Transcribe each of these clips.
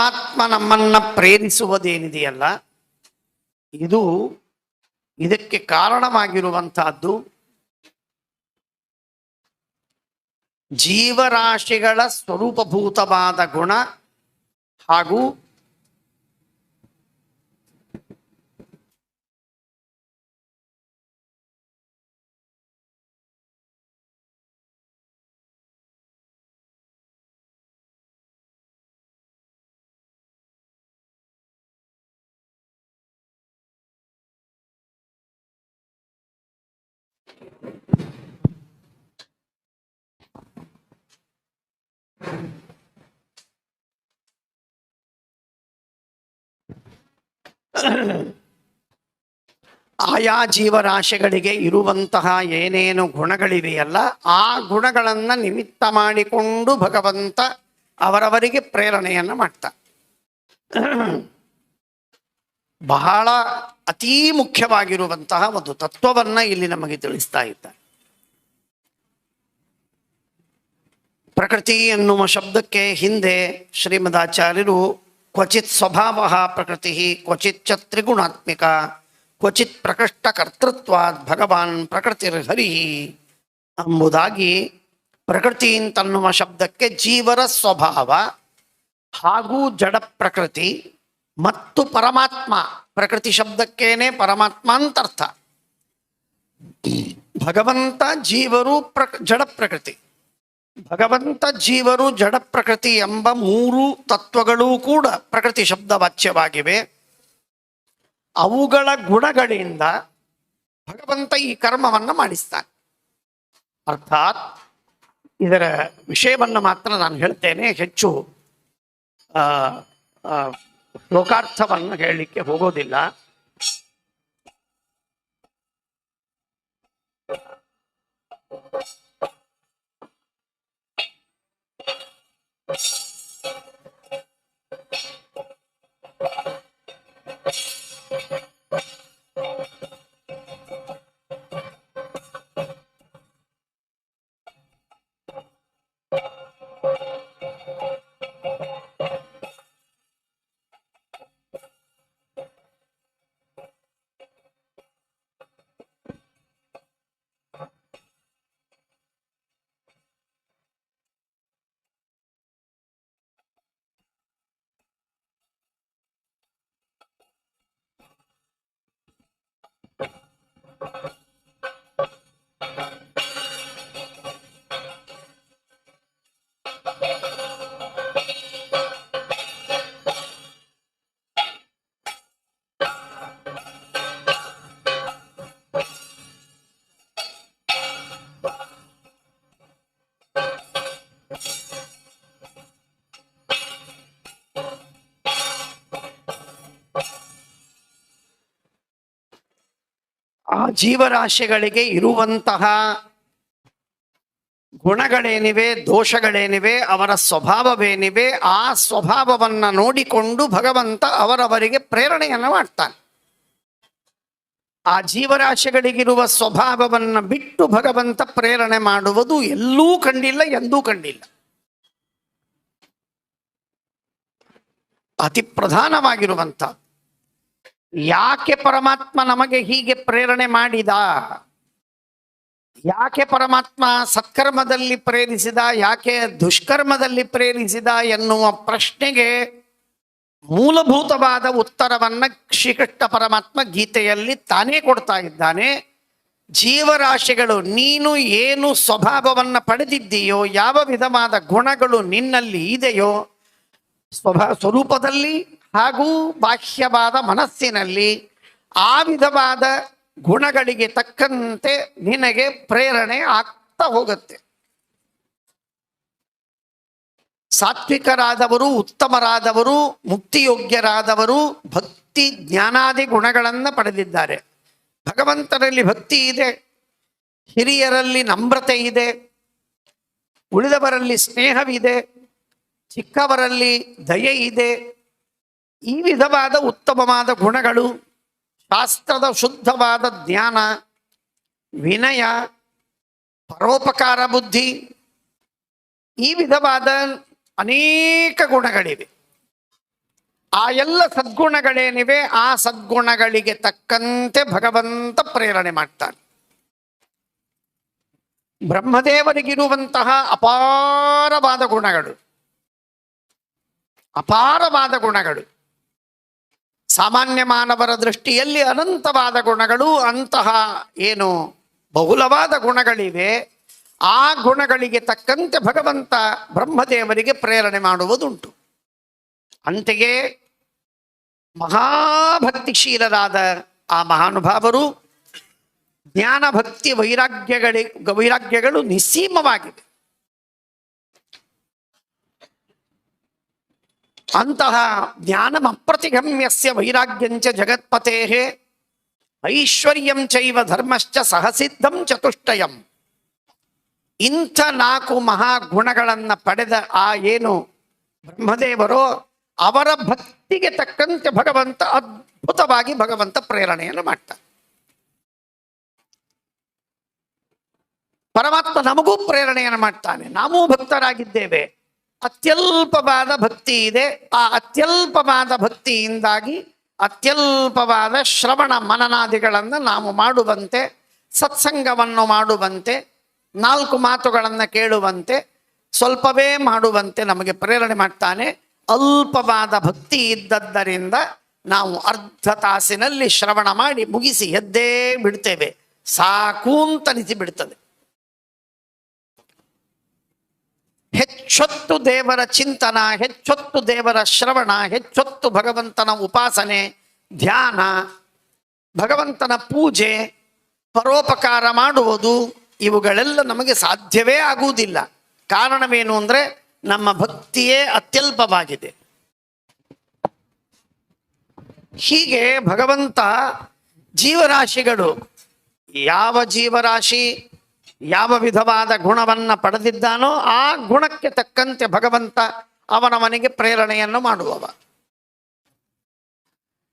ಪರಮಾತ್ಮ ನಮ್ಮನ್ನ ಪ್ರೇರಿಸುವುದೇನಿದೆಯಲ್ಲ ಇದು ಇದಕ್ಕೆ ಕಾರಣವಾಗಿರುವಂತಹದ್ದು ಜೀವರಾಶಿಗಳ ಸ್ವರೂಪಭೂತವಾದ ಗುಣ ಹಾಗೂ ಆಯಾ ಜೀವರಾಶಿಗಳಿಗೆ ಇರುವಂತಹ ಏನೇನು ಗುಣಗಳಿವೆಯಲ್ಲ, ಆ ಗುಣಗಳನ್ನು ನಿಮಿತ್ತ ಮಾಡಿಕೊಂಡು ಭಗವಂತ ಅವರವರಿಗೆ ಪ್ರೇರಣೆಯನ್ನು ಮಾಡ್ತಾ. ಬಹಳ ಅತೀ ಮುಖ್ಯವಾಗಿರುವಂತಹ ಒಂದು ತತ್ವವನ್ನ ಇಲ್ಲಿ ನಮಗೆ ತಿಳಿಸ್ತಾ ಇದ್ದಾರೆ ಪ್ರಕೃತಿ ಎನ್ನುವ ಶಬ್ದಕ್ಕೆ ಹಿಂದೆ ಶ್ರೀಮದಾಚಾರ್ಯರು ಕ್ವಚಿತ್ ಸ್ವಭಾವ ಪ್ರಕೃತಿ ಕ್ವಚಿತ್ ಚ ತ್ರಿಗುಣಾತ್ಮಿಕ ಕ್ವಚಿತ್ ಪ್ರಕೃಷ್ಟ ಕರ್ತೃತ್ವಾತ್ ಭಗವಾನ್ ಪ್ರಕೃತಿರ್ಹರಿ ಎಂಬುದಾಗಿ ಪ್ರಕೃತಿ ಅಂತನ್ನುವ ಶಬ್ದಕ್ಕೆ ಜೀವರ ಸ್ವಭಾವ ಹಾಗೂ ಜಡ ಪ್ರಕೃತಿ ಮತ್ತು ಪರಮಾತ್ಮ ಪ್ರಕೃತಿ ಶಬ್ದಕ್ಕೇನೆ ಪರಮಾತ್ಮ ಅಂತ ಅರ್ಥ ಭಗವಂತ ಜೀವರು ಪ್ರ ಜಡ ಪ್ರಕೃತಿ ಭಗವಂತ ಜೀವರು ಜಡ ಪ್ರಕೃತಿ ಎಂಬ ಮೂರು ತತ್ವಗಳು ಕೂಡ ಪ್ರಕೃತಿ ಶಬ್ದ ವಾಚ್ಯವಾಗಿವೆ. ಅವುಗಳ ಗುಣಗಳಿಂದ ಭಗವಂತ ಈ ಕರ್ಮವನ್ನು ಮಾಡಿಸ್ತಾನೆ. ಅರ್ಥಾತ್ ಇದರ ವಿಷಯವನ್ನು ಮಾತ್ರ ನಾನು ಹೇಳ್ತೇನೆ. ಹೆಚ್ಚು ಲೋಕಾರ್ಥವನ್ನು ಹೇಳಲಿಕ್ಕೆ ಹೋಗೋದಿಲ್ಲ. ಆ ಜೀವರಾಶಿಗಳಿಗೆ ಇರುವಂತಹ ಗುಣಗಳೇನಿವೆ, ದೋಷಗಳೇನಿವೆ, ಅವರ ಸ್ವಭಾವವೇನಿವೆ, ಆ ಸ್ವಭಾವವನ್ನ ನೋಡಿಕೊಂಡು ಭಗವಂತ ಅವರವರಿಗೆ ಪ್ರೇರಣೆಯನ್ನು ಮಾಡ್ತಾನೆ. ಆ ಜೀವರಾಶಿಗಳಿಗಿರುವ ಸ್ವಭಾವವನ್ನ ಬಿಟ್ಟು ಭಗವಂತ ಪ್ರೇರಣೆ ಮಾಡುವುದು ಎಲ್ಲೂ ಕಂಡಿಲ್ಲ, ಎಂದೂ ಕಂಡಿಲ್ಲ. ಅತಿ ಪ್ರಧಾನವಾಗಿರುವಂತ ಯಾಕೆ ಪರಮಾತ್ಮ ನಮಗೆ ಹೀಗೆ ಪ್ರೇರಣೆ ಮಾಡಿದ? ಯಾಕೆ ಪರಮಾತ್ಮ ಸತ್ಕರ್ಮದಲ್ಲಿ ಪ್ರೇರಿಸಿದ? ಯಾಕೆ ದುಷ್ಕರ್ಮದಲ್ಲಿ ಪ್ರೇರಿಸಿದ ಎನ್ನುವ ಪ್ರಶ್ನೆಗೆ ಮೂಲಭೂತವಾದ ಉತ್ತರವನ್ನ ಶ್ರೀಕೃಷ್ಣ ಪರಮಾತ್ಮ ಗೀತೆಯಲ್ಲಿ ತಾನೇ ಕೊಡ್ತಾ ಇದ್ದಾನೆ. ಜೀವರಾಶಿಗಳು, ನೀನು ಏನು ಸ್ವಭಾವವನ್ನ ಪಡೆದಿದ್ದೀಯೋ, ಯಾವ ವಿಧವಾದ ಗುಣಗಳು ನಿನ್ನಲ್ಲಿ ಇದೆಯೋ, ಸ್ವಭಾ, ಸ್ವರೂಪದಲ್ಲಿ ಹಾಗೂ ಬಾಹ್ಯವಾದ ಮನಸ್ಸಿನಲ್ಲಿ ಆ ವಿಧವಾದ ಗುಣಗಳಿಗೆ ತಕ್ಕಂತೆ ನಿನಗೆ ಪ್ರೇರಣೆ ಆಗ್ತಾ ಹೋಗುತ್ತೆ. ಸಾತ್ವಿಕರಾದವರು, ಉತ್ತಮರಾದವರು, ಮುಕ್ತಿಯೋಗ್ಯರಾದವರು ಭಕ್ತಿ ಜ್ಞಾನಾದಿ ಗುಣಗಳನ್ನು ಪಡೆದಿದ್ದಾರೆ. ಭಗವಂತನಲ್ಲಿ ಭಕ್ತಿ ಇದೆ, ಹಿರಿಯರಲ್ಲಿ ನಮ್ರತೆ ಇದೆ, ಉಳಿದವರಲ್ಲಿ ಸ್ನೇಹವಿದೆ, ಚಿಕ್ಕವರಲ್ಲಿ ದಯೆ ಇದೆ ಈ ವಿಧವಾದ ಉತ್ತಮವಾದ ಗುಣಗಳು, ಶಾಸ್ತ್ರದ ಶುದ್ಧವಾದ ಜ್ಞಾನ, ವಿನಯ, ಪರೋಪಕಾರ ಬುದ್ಧಿ, ಈ ವಿಧವಾದ ಅನೇಕ ಗುಣಗಳಿವೆ. ಆ ಎಲ್ಲ ಸದ್ಗುಣಗಳೇನಿವೆ, ಆ ಸದ್ಗುಣಗಳಿಗೆ ತಕ್ಕಂತೆ ಭಗವಂತ ಪ್ರೇರಣೆ ಮಾಡ್ತಾನೆ. ಬ್ರಹ್ಮದೇವರಿಗಿರುವಂತಹ ಅಪಾರವಾದ ಗುಣಗಳು ಅಪಾರವಾದ ಗುಣಗಳು. ಸಾಮಾನ್ಯ ಮಾನವರ ದೃಷ್ಟಿಯಲ್ಲಿ ಅನಂತವಾದ ಗುಣಗಳು ಅಂತಹ ಏನು ಬಹುಲವಾದ ಗುಣಗಳಿವೆ, ಆ ಗುಣಗಳಿಗೆ ತಕ್ಕಂತೆ ಭಗವಂತ ಬ್ರಹ್ಮದೇವರಿಗೆ ಪ್ರೇರಣೆ ಮಾಡುವುದುಂಟು. ಅಂತೆಯೇ ಮಹಾಭಕ್ತಿಶೀಲರಾದ ಆ ಮಹಾನುಭಾವರು ಜ್ಞಾನ ಭಕ್ತಿ ವೈರಾಗ್ಯಗಳಿ ವೈರಾಗ್ಯಗಳು ನಿಸ್ಸೀಮವಾಗಿವೆ. ಅಂತಹ ಜ್ಞಾನಂ ಅಪ್ರತಿಗಮ್ಯಸ್ಯ ವೈರಾಗ್ಯಂಚ ಜಗತ್ಪತೆ ಐಶ್ವರ್ಯಂ ಚೈವ ಧರ್ಮಶ್ಚ ಸಹಸಿದ್ಧಂ ಚತುಷ್ಟಯಂ. ಇಂಥ ನಾಲ್ಕು ಮಹಾಗುಣಗಳನ್ನು ಪಡೆದ ಆ ಏನು ಬ್ರಹ್ಮದೇವರೋ ಅವರ ಭಕ್ತಿಗೆ ತಕ್ಕಂತೆ ಭಗವಂತ ಅದ್ಭುತವಾಗಿ ಭಗವಂತ ಪ್ರೇರಣೆಯನ್ನು ಮಾಡ್ತಾರೆ ಪರಮಾತ್ಮ ನಮಗೂ ಪ್ರೇರಣೆಯನ್ನು ಮಾಡ್ತಾನೆ. ನಾವೂ ಭಕ್ತರಾಗಿದ್ದೇವೆ. ಅತ್ಯಲ್ಪವಾದ ಭಕ್ತಿ ಇದೆ. ಆ ಅತ್ಯಲ್ಪವಾದ ಭಕ್ತಿಯಿಂದಾಗಿ ಅತ್ಯಲ್ಪವಾದ ಶ್ರವಣ ಮನನಾದಿಗಳನ್ನು ನಾವು ಮಾಡುವಂತೆ, ಸತ್ಸಂಗವನ್ನು ಮಾಡುವಂತೆ, ನಾಲ್ಕು ಮಾತುಗಳನ್ನು ಕೇಳುವಂತೆ, ಸ್ವಲ್ಪವೇ ಮಾಡುವಂತೆ ನಮಗೆ ಪ್ರೇರಣೆ ಮಾಡ್ತಾನೆ. ಅಲ್ಪವಾದ ಭಕ್ತಿ ಇದ್ದದ್ದರಿಂದ ನಾವು ಅರ್ಧ ತಾಸಿನಲ್ಲಿ ಶ್ರವಣ ಮಾಡಿ ಮುಗಿಸಿ ಎದ್ದೇ ಬಿಡ್ತೇವೆ. ಸಾಕು ಅಂತ ಅನಿಸಿ ಬಿಡ್ತದೆ. ಹೆಚ್ಚೊತ್ತು ದೇವರ ಚಿಂತನ, ಹೆಚ್ಚೊತ್ತು ದೇವರ ಶ್ರವಣ, ಹೆಚ್ಚೊತ್ತು ಭಗವಂತನ ಉಪಾಸನೆ, ಧ್ಯಾನ, ಭಗವಂತನ ಪೂಜೆ, ಪರೋಪಕಾರ ಮಾಡುವುದು ಇವುಗಳೆಲ್ಲ ನಮಗೆ ಸಾಧ್ಯವೇ ಆಗುವುದಿಲ್ಲ. ಕಾರಣವೇನು ಅಂದರೆ ನಮ್ಮ ಭಕ್ತಿಯೇ ಅತ್ಯಲ್ಪವಾಗಿದೆ. ಹೀಗೆ ಭಗವಂತ ಜೀವರಾಶಿಗಳು, ಯಾವ ಜೀವರಾಶಿ? ಯಾವ ವಿಧವಾದ ಗುಣವನ್ನು ಪಡೆದಿದ್ದಾನೋ ಆ ಗುಣಕ್ಕೆ ತಕ್ಕಂತೆ ಭಗವಂತ ಅವನವನಿಗೆ ಪ್ರೇರಣೆಯನ್ನು ಮಾಡುವವ.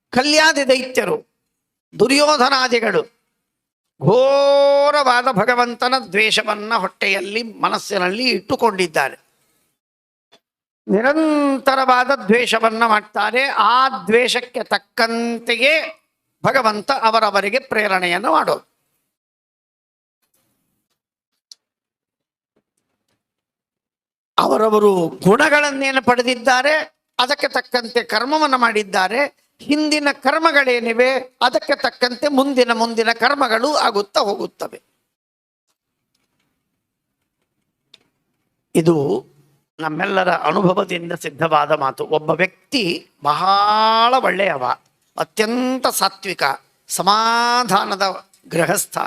ಕಲ್ಯಾದಿ ದೈತ್ಯರು, ದುರ್ಯೋಧನಾದಿಗಳು ಘೋರವಾದ ಭಗವಂತನ ದ್ವೇಷವನ್ನ ಹೊಟ್ಟೆಯಲ್ಲಿ ಮನಸ್ಸಿನಲ್ಲಿ ಇಟ್ಟುಕೊಂಡಿದ್ದಾರೆ. ನಿರಂತರವಾದ ದ್ವೇಷವನ್ನ ಮಾಡ್ತಾರೆ. ಆ ದ್ವೇಷಕ್ಕೆ ತಕ್ಕಂತೆಯೇ ಭಗವಂತ ಅವರವರಿಗೆ ಪ್ರೇರಣೆಯನ್ನು ಮಾಡೋದು ಅವರವರು ಗುಣಗಳನ್ನೇನು ಪಡೆದಿದ್ದಾರೆ, ಅದಕ್ಕೆ ತಕ್ಕಂತೆ ಕರ್ಮವನ್ನು ಮಾಡಿದ್ದಾರೆ, ಹಿಂದಿನ ಕರ್ಮಗಳೇನಿವೆ, ಅದಕ್ಕೆ ತಕ್ಕಂತೆ ಮುಂದಿನ ಮುಂದಿನ ಕರ್ಮಗಳು ಆಗುತ್ತಾ ಹೋಗುತ್ತವೆ. ಇದು ನಮ್ಮೆಲ್ಲರ ಅನುಭವದಿಂದ ಸಿದ್ಧವಾದ ಮಾತು. ಒಬ್ಬ ವ್ಯಕ್ತಿ ಬಹಳ ಒಳ್ಳೆಯವ, ಅತ್ಯಂತ ಸಾತ್ವಿಕ, ಸಮಾಧಾನದ ಗೃಹಸ್ಥ,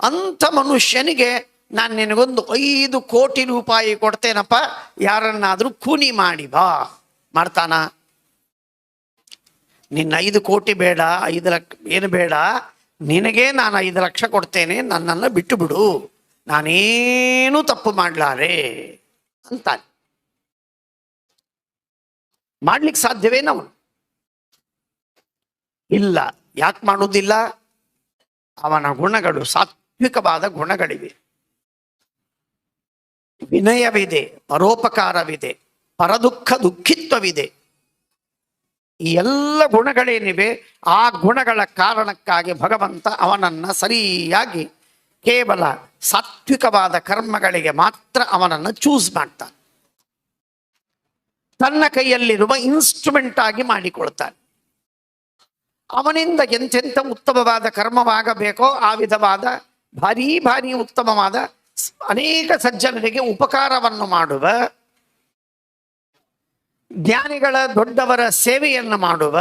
ಅಂಥ ಮನುಷ್ಯನಿಗೆ ನಾನು ನಿನಗೊಂದು ಐದು ಕೋಟಿ ರೂಪಾಯಿ ಕೊಡ್ತೇನಪ್ಪ, ಯಾರನ್ನಾದರೂ ಕೂನಿ ಮಾಡಿ ಬಾ. ಮಾಡ್ತಾನ? ನಿನ್ನ ಐದು ಕೋಟಿ ಬೇಡ, ಐದು ಲಕ್ಷ, ಏನು ಬೇಡ, ನಿನಗೆ ನಾನು ಐದು ಲಕ್ಷ ಕೊಡ್ತೇನೆ, ನನ್ನನ್ನು ಬಿಟ್ಟು ಬಿಡು. ನಾನೇನು ತಪ್ಪು ಮಾಡ್ಲಾರೆ ಅಂತಾನೆ. ಮಾಡ್ಲಿಕ್ಕೆ ಸಾಧ್ಯವೇನವನು ಇಲ್ಲ, ಯಾಕೆ ಮಾಡುವುದಿಲ್ಲ ಅವನ ಗುಣಗಳು ಸಾತ್ವಿಕವಾದ ಗುಣಗಳಿವೆ. ವಿನಯವಿದೆ, ಪರೋಪಕಾರವಿದೆ, ಪರದುಃಖ ದುಃಖಿತ್ವವಿದೆ. ಈ ಎಲ್ಲ ಗುಣಗಳೇನಿವೆ, ಆ ಗುಣಗಳ ಕಾರಣಕ್ಕಾಗಿ ಭಗವಂತ ಅವನನ್ನ ಸರಿಯಾಗಿ ಕೇವಲ ಸಾತ್ವಿಕವಾದ ಕರ್ಮಗಳಿಗೆ ಮಾತ್ರ ಅವನನ್ನು ಚೂಸ್ ಮಾಡ್ತಾನೆ. ತನ್ನ ಕೈಯಲ್ಲಿರುವ ಇನ್ಸ್ಟ್ರುಮೆಂಟ್ ಆಗಿ ಮಾಡಿಕೊಳ್ತಾನೆ. ಅವನಿಂದ ಎಂತೆಂಥ ಉತ್ತಮವಾದ ಕರ್ಮವಾಗಬೇಕೋ, ಆ ವಿಧವಾದ ಭಾರೀ ಭಾರೀ ಉತ್ತಮವಾದ ಅನೇಕ ಸಜ್ಜನರಿಗೆ ಉಪಕಾರವನ್ನು ಮಾಡುವ, ಜ್ಞಾನಿಗಳ ದೊಡ್ಡವರ ಸೇವೆಯನ್ನು ಮಾಡುವ,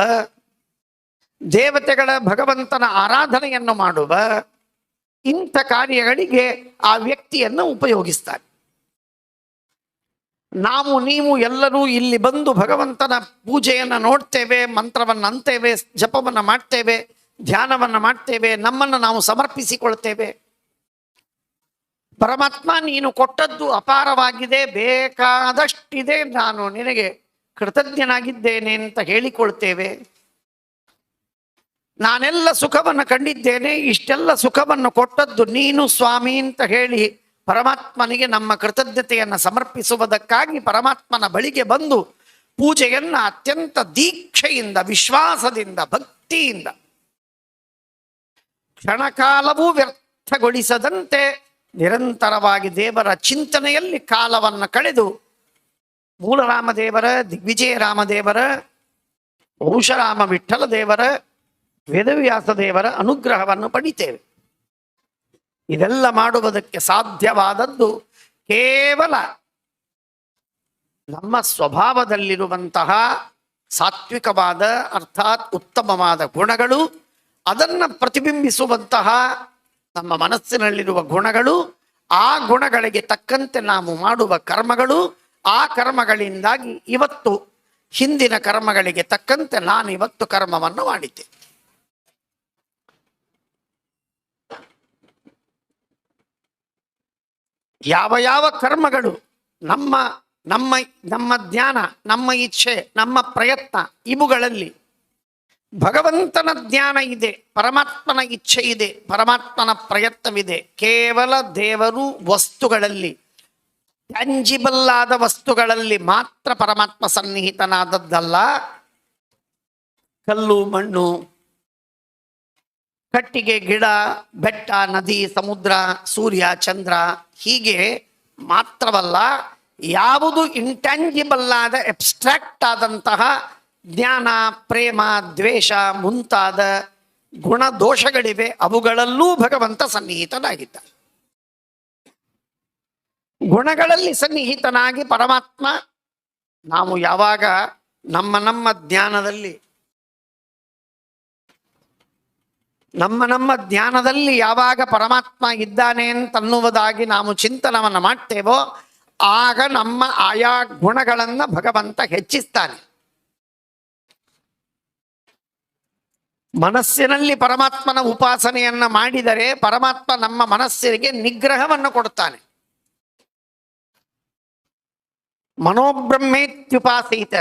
ದೇವತೆಗಳ ಭಗವಂತನ ಆರಾಧನೆಯನ್ನು ಮಾಡುವ, ಇಂಥ ಕಾರ್ಯಗಳಿಗೆ ಆ ವ್ಯಕ್ತಿಯನ್ನು ಉಪಯೋಗಿಸ್ತಾರೆ. ನಾವು, ನೀವು ಎಲ್ಲರೂ ಇಲ್ಲಿ ಬಂದು ಭಗವಂತನ ಪೂಜೆಯನ್ನು ನೋಡ್ತೇವೆ, ಮಂತ್ರವನ್ನು ಅಂತೇವೆ ಜಪವನ್ನು ಮಾಡ್ತೇವೆ, ಧ್ಯಾನವನ್ನು ಮಾಡ್ತೇವೆ, ನಮ್ಮನ್ನು ನಾವು ಸಮರ್ಪಿಸಿಕೊಳ್ತೇವೆ. ಪರಮಾತ್ಮ, ನೀನು ಕೊಟ್ಟದ್ದು ಅಪಾರವಾಗಿದೆ, ಬೇಕಾದಷ್ಟಿದೆ, ನಾನು ನಿನಗೆ ಕೃತಜ್ಞನಾಗಿದ್ದೇನೆ ಅಂತ ಹೇಳಿಕೊಳ್ತೇವೆ. ನಾನೆಲ್ಲ ಸುಖವನ್ನು ಕಂಡಿದ್ದೇನೆ, ಇಷ್ಟೆಲ್ಲ ಸುಖವನ್ನು ಕೊಟ್ಟದ್ದು ನೀನು ಸ್ವಾಮಿ ಅಂತ ಹೇಳಿ ಪರಮಾತ್ಮನಿಗೆ ನಮ್ಮ ಕೃತಜ್ಞತೆಯನ್ನು ಸಮರ್ಪಿಸುವುದಕ್ಕಾಗಿ ಪರಮಾತ್ಮನ ಬಳಿಗೆ ಬಂದು ಪೂಜೆಯನ್ನ ಅತ್ಯಂತ ದೀಕ್ಷೆಯಿಂದ, ವಿಶ್ವಾಸದಿಂದ, ಭಕ್ತಿಯಿಂದ ಕ್ಷಣಕಾಲವೂ ವ್ಯರ್ಥಗೊಳಿಸದಂತೆ ನಿರಂತರವಾಗಿ ದೇವರ ಚಿಂತನೆಯಲ್ಲಿ ಕಾಲವನ್ನು ಕಳೆದು ಮೂಲರಾಮದೇವರ ದಿಗ್ವಿಜಯ ರಾಮದೇವರ ವಂಶರಾಮ ವಿಠಲ ದೇವರ ವೇದವ್ಯಾಸ ದೇವರ ಅನುಗ್ರಹವನ್ನು ಪಡಿತೇವೆ. ಇದೆಲ್ಲ ಮಾಡುವುದಕ್ಕೆ ಸಾಧ್ಯವಾದದ್ದು ಕೇವಲ ನಮ್ಮ ಸ್ವಭಾವದಲ್ಲಿರುವಂತಹ ಸಾತ್ವಿಕವಾದ, ಅರ್ಥಾತ್ ಉತ್ತಮವಾದ ಗುಣಗಳು, ಅದನ್ನು ಪ್ರತಿಬಿಂಬಿಸುವಂತಹ ನಮ್ಮ ಮನಸ್ಸಿನಲ್ಲಿರುವ ಗುಣಗಳು, ಆ ಗುಣಗಳಿಗೆ ತಕ್ಕಂತೆ ನಾವು ಮಾಡುವ ಕರ್ಮಗಳು, ಆ ಕರ್ಮಗಳಿಂದಾಗಿ ಇವತ್ತು ಹಿಂದಿನ ಕರ್ಮಗಳಿಗೆ ತಕ್ಕಂತೆ ನಾನು ಇವತ್ತು ಕರ್ಮವನ್ನು ಮಾಡಿದ್ದೆ. ಯಾವ ಯಾವ ಕರ್ಮಗಳು ನಮ್ಮ ನಮ್ಮ ನಮ್ಮ ಜ್ಞಾನ ನಮ್ಮ ಇಚ್ಛೆ, ನಮ್ಮ ಪ್ರಯತ್ನ ಇವುಗಳಲ್ಲಿ ಭಗವಂತನ ಜ್ಞಾನ ಇದೆ, ಪರಮಾತ್ಮನ ಇಚ್ಛೆ ಇದೆ, ಪರಮಾತ್ಮನ ಪ್ರಯತ್ನವಿದೆ. ಕೇವಲ ದೇವರು ವಸ್ತುಗಳಲ್ಲಿ ಟ್ಯಾಂಜಿಬಲ್ ಆದ ವಸ್ತುಗಳಲ್ಲಿ ಮಾತ್ರ ಪರಮಾತ್ಮ ಸನ್ನಿಹಿತನಾದದ್ದಲ್ಲ. ಕಲ್ಲು, ಮಣ್ಣು, ಕಟ್ಟಿಗೆ, ಗಿಡ, ಬೆಟ್ಟ, ನದಿ, ಸಮುದ್ರ, ಸೂರ್ಯ, ಚಂದ್ರ, ಹೀಗೆ ಮಾತ್ರವಲ್ಲ, ಯಾವುದು ಇಂಟ್ಯಾಂಜಿಬಲ್ ಆದ ಎಬ್ಸ್ಟ್ರಾಕ್ಟ್ ಆದಂತಹ ಜ್ಞಾನ, ಪ್ರೇಮ, ದ್ವೇಷ ಮುಂತಾದ ಗುಣ ದೋಷಗಳಿವೆ ಅವುಗಳಲ್ಲೂ ಭಗವಂತ ಸನ್ನಿಹಿತನಾಗಿದ್ದ ಗುಣಗಳಲ್ಲಿ ಸನ್ನಿಹಿತನಾಗಿ ಪರಮಾತ್ಮ ನಾವು ಯಾವಾಗ ನಮ್ಮ ನಮ್ಮ ಜ್ಞಾನದಲ್ಲಿ ನಮ್ಮ ನಮ್ಮ ಜ್ಞಾನದಲ್ಲಿ ಯಾವಾಗ ಪರಮಾತ್ಮ ಇದ್ದಾನೆ ಅಂತನ್ನುವುದಾಗಿ ನಾವು ಚಿಂತನವನ್ನು ಮಾಡ್ತೇವೋ, ಆಗ ನಮ್ಮ ಆಯಾ ಗುಣಗಳನ್ನು ಭಗವಂತ ಹೆಚ್ಚಿಸ್ತಾನೆ. ಮನಸ್ಸಿನಲ್ಲಿ ಪರಮಾತ್ಮನ ಉಪಾಸನೆಯನ್ನ ಮಾಡಿದರೆ ಪರಮಾತ್ಮ ನಮ್ಮ ಮನಸ್ಸಿಗೆ ನಿಗ್ರಹವನ್ನು ಕೊಡುತ್ತಾನೆ. ಮನೋಬ್ರಹ್ಮೇತ್ಯುಪಾಸೀತ.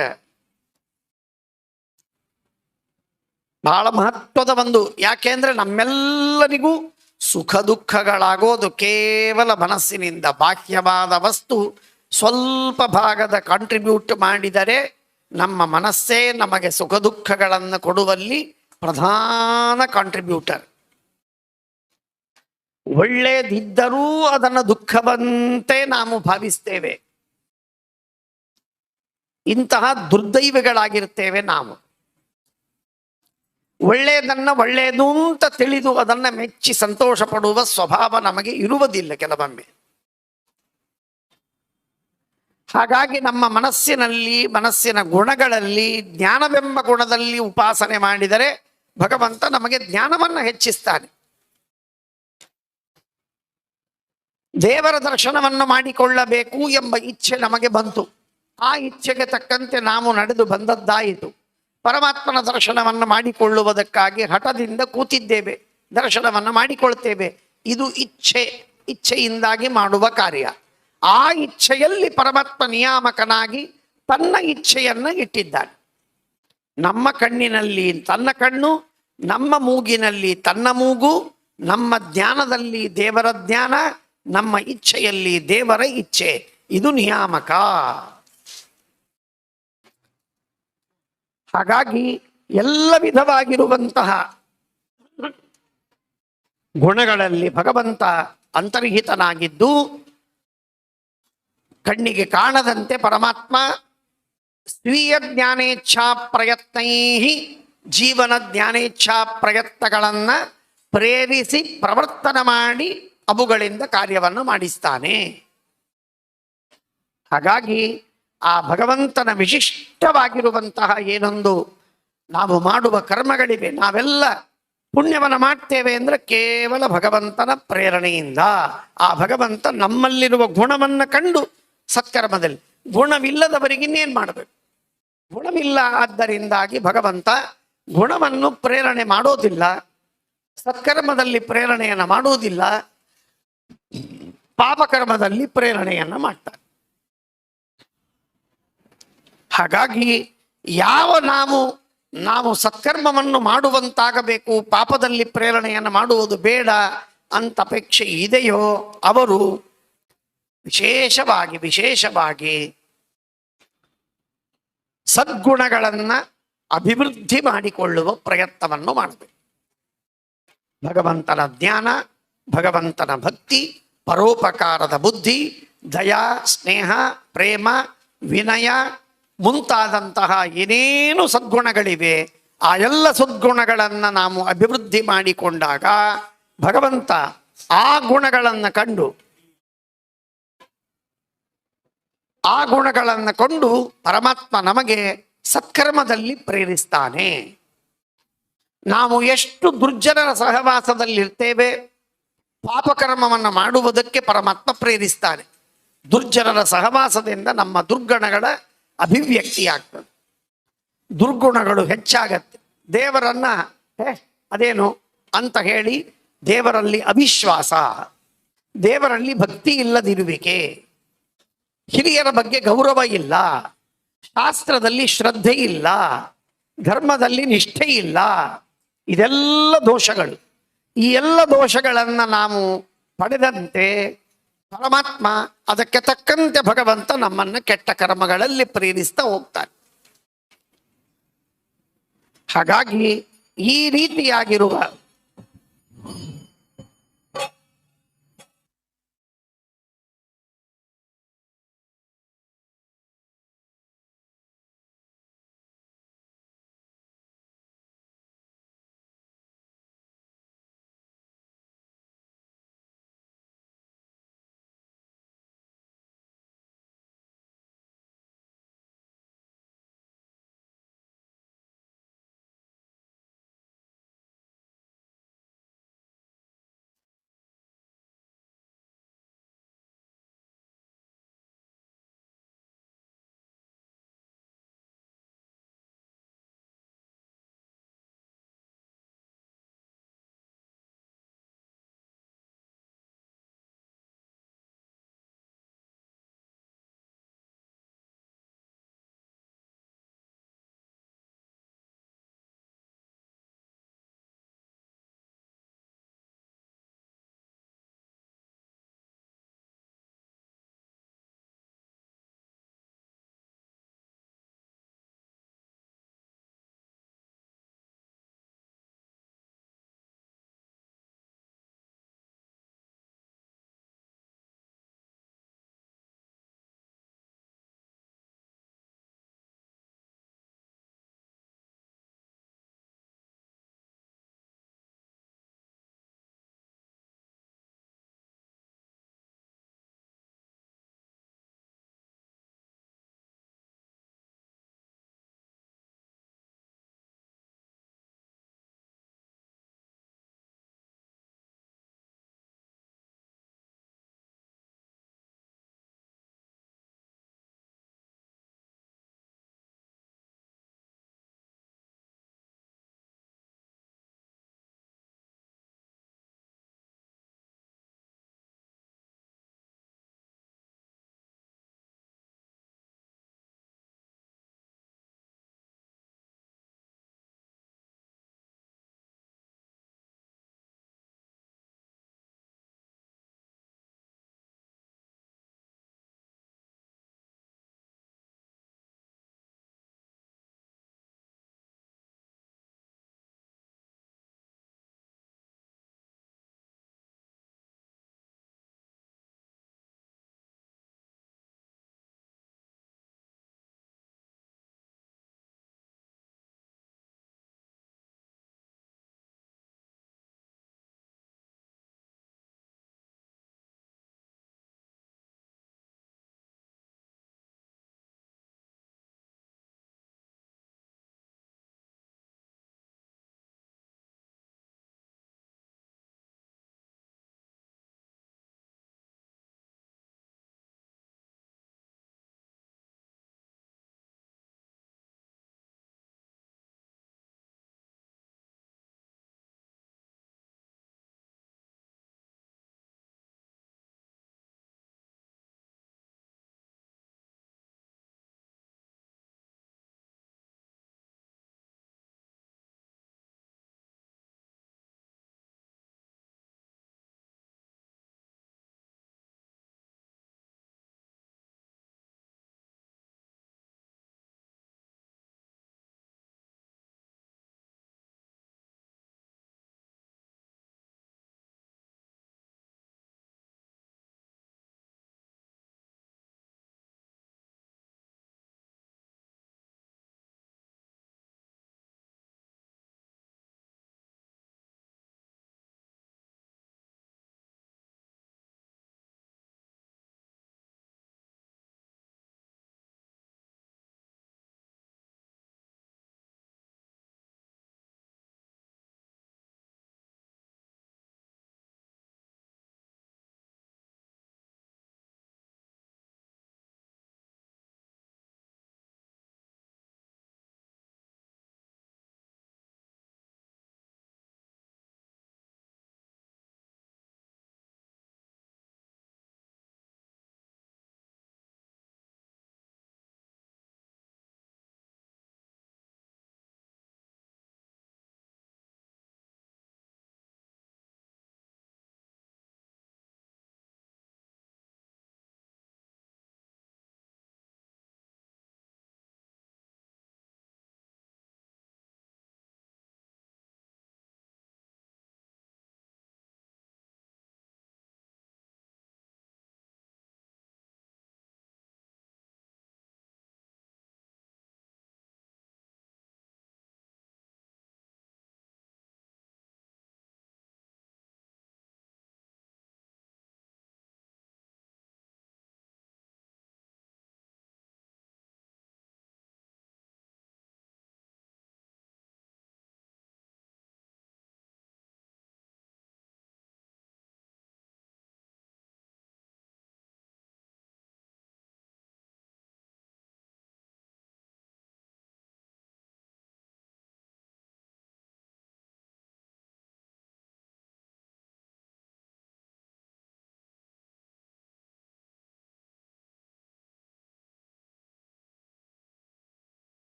ಬಹಳ ಮಹತ್ವದ ಒಂದು ಯಾಕೆಂದ್ರೆ ನಮ್ಮೆಲ್ಲರಿಗೂ ಸುಖ ದುಃಖಗಳಾಗೋದು ಕೇವಲ ಮನಸ್ಸಿನಿಂದ. ಬಾಹ್ಯವಾದ ವಸ್ತು ಸ್ವಲ್ಪ ಭಾಗದ ಕಾಂಟ್ರಿಬ್ಯೂಟ್ ಮಾಡಿದರೆ ನಮ್ಮ ಮನಸ್ಸೇ ನಮಗೆ ಸುಖ ದುಃಖಗಳನ್ನು ಕೊಡುವಲ್ಲಿ ಪ್ರಧಾನ ಕಾಂಟ್ರಿಬ್ಯೂಟರ್ ಒಳ್ಳೇದಿದ್ದರೂ ಅದನ್ನು ದುಃಖವಂತೆ ನಾವು ಭಾವಿಸ್ತೇವೆ. ಇಂತಹ ದುರ್ದೈವಗಳಾಗಿರ್ತೇವೆ ನಾವು. ಒಳ್ಳೆಯದನ್ನ ಒಳ್ಳೆಯದು ಅಂತ ತಿಳಿದು ಅದನ್ನ ಮೆಚ್ಚಿ ಸಂತೋಷ ಪಡುವ ಸ್ವಭಾವ ನಮಗೆ ಇರುವುದಿಲ್ಲ ಕೆಲವೊಮ್ಮೆ. ಹಾಗಾಗಿ ನಮ್ಮ ಮನಸ್ಸಿನಲ್ಲಿ, ಮನಸ್ಸಿನ ಗುಣಗಳಲ್ಲಿ, ಜ್ಞಾನವೆಂಬ ಗುಣದಲ್ಲಿ ಉಪಾಸನೆ ಮಾಡಿದರೆ ಭಗವಂತ ನಮಗೆ ಜ್ಞಾನವನ್ನು ಹೆಚ್ಚಿಸ್ತಾನೆ. ದೇವರ ದರ್ಶನವನ್ನು ಮಾಡಿಕೊಳ್ಳಬೇಕು ಎಂಬ ಇಚ್ಛೆ ನಮಗೆ ಬಂತು. ಆ ಇಚ್ಛೆಗೆ ತಕ್ಕಂತೆ ನಾವು ನಡೆದು ಬಂದದ್ದಾಯಿತು. ಪರಮಾತ್ಮನ ದರ್ಶನವನ್ನು ಮಾಡಿಕೊಳ್ಳುವುದಕ್ಕಾಗಿ ಹಠದಿಂದ ಕೂತಿದ್ದೇವೆ. ದರ್ಶನವನ್ನು ಮಾಡಿಕೊಳ್ತೇವೆ. ಇದು ಇಚ್ಛೆ. ಇಚ್ಛೆಯಿಂದಾಗಿ ಮಾಡುವ ಕಾರ್ಯ. ಆ ಇಚ್ಛೆಯಲ್ಲಿ ಪರಮಾತ್ಮ ನಿಯಾಮಕನಾಗಿ ತನ್ನ ಇಚ್ಛೆಯನ್ನು ಇಟ್ಟಿದ್ದಾನೆ. ನಮ್ಮ ಕಣ್ಣಿನಲ್ಲಿ, ತನ್ನ ಕಣ್ಣು ನಮ್ಮ ಮೂಗಿನಲ್ಲಿ ತನ್ನ ಮೂಗು, ನಮ್ಮ ಜ್ಞಾನದಲ್ಲಿ ದೇವರ ಜ್ಞಾನ, ನಮ್ಮ ಇಚ್ಛೆಯಲ್ಲಿ ದೇವರ ಇಚ್ಛೆ. ಇದು ನಿಯಾಮಕ. ಹಾಗಾಗಿ ಎಲ್ಲ ವಿಧವಾಗಿರುವಂತಹ ಗುಣಗಳಲ್ಲಿ ಭಗವಂತ ಅಂತರ್ಹಿತನಾಗಿದ್ದು, ಕಣ್ಣಿಗೆ ಕಾಣದಂತೆ ಪರಮಾತ್ಮ ಸ್ವೀಯ ಜ್ಞಾನೇಚ್ಛಾ ಪ್ರಯತ್ನೈ ಜೀವನ ಜ್ಞಾನೇಚ್ಛಾ ಪ್ರಯತ್ನಗಳನ್ನು ಪ್ರೇರಿಸಿ ಪ್ರವರ್ತನ ಮಾಡಿ ಅವುಗಳಿಂದ ಕಾರ್ಯವನ್ನು ಮಾಡಿಸ್ತಾನೆ. ಹಾಗಾಗಿ ಆ ಭಗವಂತನ ವಿಶಿಷ್ಟವಾಗಿರುವಂತಹ ಏನೊಂದು ನಾವು ಮಾಡುವ ಕರ್ಮಗಳಿವೆ, ನಾವೆಲ್ಲ ಪುಣ್ಯವನ್ನು ಮಾಡ್ತೇವೆ ಅಂದ್ರೆ ಕೇವಲ ಭಗವಂತನ ಪ್ರೇರಣೆಯಿಂದ. ಆ ಭಗವಂತ ನಮ್ಮಲ್ಲಿರುವ ಗುಣವನ್ನ ಕಂಡು ಸತ್ಕರ್ಮದಲ್ಲಿ. ಗುಣವಿಲ್ಲದವರಿಗೆ ಇನ್ನೇನ್ ಮಾಡಬೇಕು? ಗುಣವಿಲ್ಲ ಆದ್ದರಿಂದಾಗಿ ಭಗವಂತ ಗುಣವನ್ನು ಪ್ರೇರಣೆ ಮಾಡೋದಿಲ್ಲ, ಸತ್ಕರ್ಮದಲ್ಲಿ ಪ್ರೇರಣೆಯನ್ನು ಮಾಡುವುದಿಲ್ಲ ಪಾಪಕರ್ಮದಲ್ಲಿ ಪ್ರೇರಣೆಯನ್ನ ಮಾಡ್ತಾರೆ. ಹಾಗಾಗಿ ಯಾವ ನಾವು ನಾವು ಸತ್ಕರ್ಮವನ್ನು ಮಾಡುವಂತಾಗಬೇಕು, ಪಾಪದಲ್ಲಿ ಪ್ರೇರಣೆಯನ್ನು ಮಾಡುವುದು ಬೇಡ ಅಂತ ಅಪೇಕ್ಷೆ ಇದೆಯೋ, ಅವರು ವಿಶೇಷವಾಗಿ ವಿಶೇಷವಾಗಿ ಸದ್ಗುಣಗಳನ್ನ ಅಭಿವೃದ್ಧಿ ಮಾಡಿಕೊಳ್ಳುವ ಪ್ರಯತ್ನವನ್ನು ಮಾಡಬೇಕು ಭಗವಂತನ ಜ್ಞಾನ, ಭಗವಂತನ ಭಕ್ತಿ, ಪರೋಪಕಾರದ ಬುದ್ಧಿ, ದಯಾ, ಸ್ನೇಹ, ಪ್ರೇಮ, ವಿನಯ ಮುಂತಾದಂತಹ ಏನೇನು ಸದ್ಗುಣಗಳಿವೆ, ಆ ಎಲ್ಲ ಸದ್ಗುಣಗಳನ್ನು ನಾವು ಅಭಿವೃದ್ಧಿ ಮಾಡಿಕೊಂಡಾಗ ಭಗವಂತ ಆ ಗುಣಗಳನ್ನು ಕಂಡು, ಆ ಗುಣಗಳನ್ನು ಕೊಂಡು ಪರಮಾತ್ಮ ನಮಗೆ ಸತ್ಕರ್ಮದಲ್ಲಿ ಪ್ರೇರಿಸ್ತಾನೆ. ನಾವು ಎಷ್ಟು ದುರ್ಜನರ ಸಹವಾಸದಲ್ಲಿರ್ತೇವೆ ಪಾಪಕರ್ಮವನ್ನು ಮಾಡುವುದಕ್ಕೆ ಪರಮಾತ್ಮ ಪ್ರೇರಿಸ್ತಾನೆ. ದುರ್ಜನರ ಸಹವಾಸದಿಂದ ನಮ್ಮ ದುರ್ಗಣಗಳ ಅಭಿವ್ಯಕ್ತಿಯಾಗ್ತದೆ. ದುರ್ಗುಣಗಳು ಹೆಚ್ಚಾಗತ್ತೆ. ದೇವರನ್ನ "ಹೇ, ಅದೇನು ಅಂತ ಹೇಳಿ ದೇವರಲ್ಲಿ ಅವಿಶ್ವಾಸ ದೇವರಲ್ಲಿ ಭಕ್ತಿ ಇಲ್ಲದಿರುವಿಕೆ. ಹಿರಿಯರ ಬಗ್ಗೆ ಗೌರವ ಇಲ್ಲ. ಶಾಸ್ತ್ರದಲ್ಲಿ ಶ್ರದ್ಧೆ ಇಲ್ಲ, ಧರ್ಮದಲ್ಲಿ ನಿಷ್ಠೆ ಇಲ್ಲ, ಇದೆಲ್ಲ ದೋಷಗಳು. ಈ ಎಲ್ಲ ದೋಷಗಳನ್ನು ನಾವು ಪಡೆದಂತೆ ಪರಮಾತ್ಮ ಅದಕ್ಕೆ ತಕ್ಕಂತೆ ಭಗವಂತ ನಮ್ಮನ್ನು ಕೆಟ್ಟ ಕರ್ಮಗಳಲ್ಲಿ ಪ್ರೇರಿಸ್ತಾ ಹೋಗ್ತಾನೆ. ಹಾಗಾಗಿ ಈ ರೀತಿಯಾಗಿರುವ